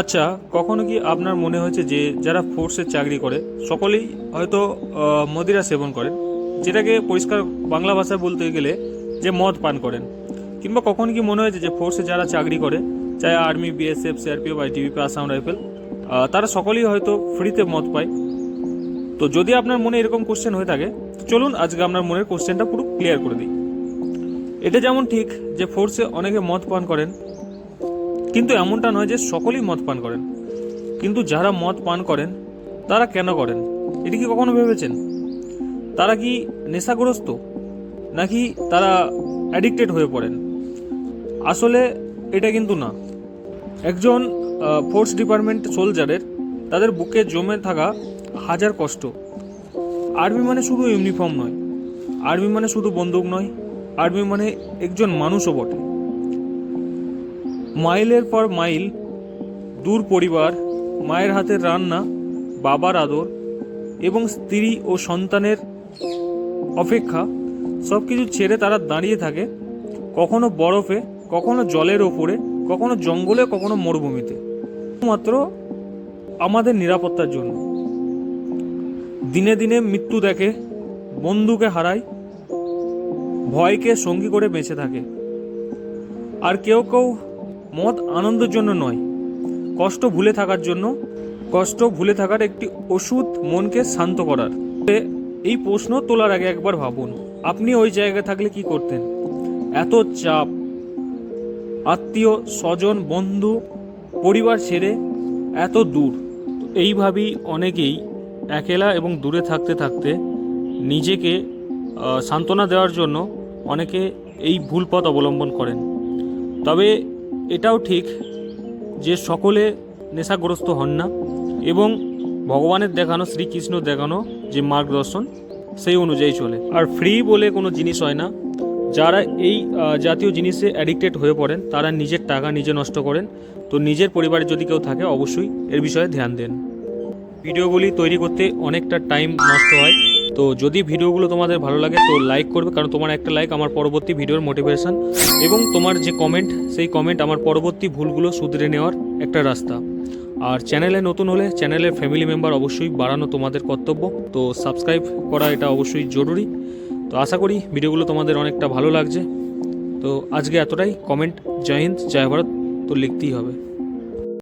আচ্ছা কখনো কি আপনার মনে হয়েছে যে যারা ফোর্সে চাকরি করে, সকলেই হয়তো মদিরা সেবন করেন? যেটাকে পরিষ্কার বাংলা ভাষায় বলতে গেলে যে মদ পান করেন। কিংবা কখনো কি মনে হয়েছে যে ফোর্সে যারা চাকরি করে, চাই army, BSF CRPF ITBP Assam rifle তারা সকলেই হয়তো ফ্রিতে মদ পায়? তো যদি আপনার মনে এরকম কোশ্চেন হয়ে থাকে, চলুন আজকে আপনার মনের কোশ্চেনটা পুরো ক্লিয়ার করে দিই। এটা যেমন ঠিক যে ফোর্সে অনেকে মদ পান করেন কিন্তু এমনটা নয় যে সকলেই মদ পান করেন। কিন্তু যারা মদ পান করেন, তারা কেন করেন? এটি কি কখনো ভেবেছেন? তারা কি নেশাগ্রস্ত? নাকি তারা অ্যাডিক্টেড হয়ে পড়েন? আসলে এটা কিন্তু না। একজন ফোর্স ডিপার্টমেন্ট সোলজারের তাদের বুকে জমে থাকা হাজার কষ্ট। আর্মি মানে শুধু ইউনিফর্ম নয়। আর্মি মানে শুধু বন্দুক নয়। আর্মি মানে একজন মানুষও বটে। মাইলের পর মাইল, দূর পরিবার, মায়ের হাতের রান্না, বাবার আদর এবং স্ত্রী ও সন্তানের অপেক্ষা সব কিছু ছেড়ে তারা দাঁড়িয়ে থাকে কখনো বরফে, কখনো জলের ওপরে, কখনো জঙ্গলে, কখনো মরুভূমিতে। মাত্র আমাদের নিরাপত্তার জন্য। দিনে দিনে মৃত্যু দেখে, বন্ধুকে হারায়, ভয়কে সঙ্গী করে বেঁচে থাকে। আর কেউ কেউ মদ আনন্দের জন্য নয়। কষ্ট ভুলে থাকার জন্য, কষ্ট ভুলে থাকার একটি ওষুধ মনকে শান্ত করার। এই প্রশ্ন তোলার আগে একবার ভাবুন, আপনি ওই জায়গায় থাকলে কি করতেন? এত চাপ, আত্মীয়, স্বজন, বন্ধু, পরিবার ছেড়ে এত দূর। এইভাবেই অনেকেই একেলা এবং দূরে থাকতে থাকতে নিজেকে সান্ত্বনা দেওয়ার জন্য অনেকে এই ভুল পথ অবলম্বন করেন। তবে এটাও ঠিক যে সকলে নেশাগ্রস্ত হন না এবং ভগবানের দেখানো, শ্রীকৃষ্ণ দেখানো যে মার্গদর্শন, সেই অনুযায়ী চলে। আর ফ্রি বলে কোনো জিনিস হয় না। যারা এই জাতীয় জিনিসে অ্যাডিক্টেড হয়ে পড়েন, তারা নিজের টাকা নিজে নষ্ট করেন। তো নিজের পরিবারে যদি কেউ থাকে, অবশ্যই এর বিষয়ে ধ্যান দেন। ভিডিওগুলি তৈরি করতে অনেকটা টাইম নষ্ট হয়। তো যদি ভিডিওগুলো তোমাদের ভালো লাগে, তো লাইক করবে, কারণ তোমার একটা লাইক আমার পরবর্তী ভিডিওর মোটিভেশন এবং তোমার যে কমেন্ট সেই কমেন্ট আমার পরবর্তী ভুলগুলো শুধরে নেওয়ার একটা রাস্তা। আর চ্যানেলে নতুন হলে চ্যানেলের ফ্যামিলি মেম্বার অবশ্যই বাড়ানো তোমাদের কর্তব্য। তো সাবস্ক্রাইব করা এটা অবশ্যই জরুরি। তো আশা করি ভিডিওগুলো তোমাদের অনেকটা ভালো লাগছে। তো আজকে এতটাই। কমেন্ট জয় হিন্দ, জয় ভারত। তো লিখতেই হবে।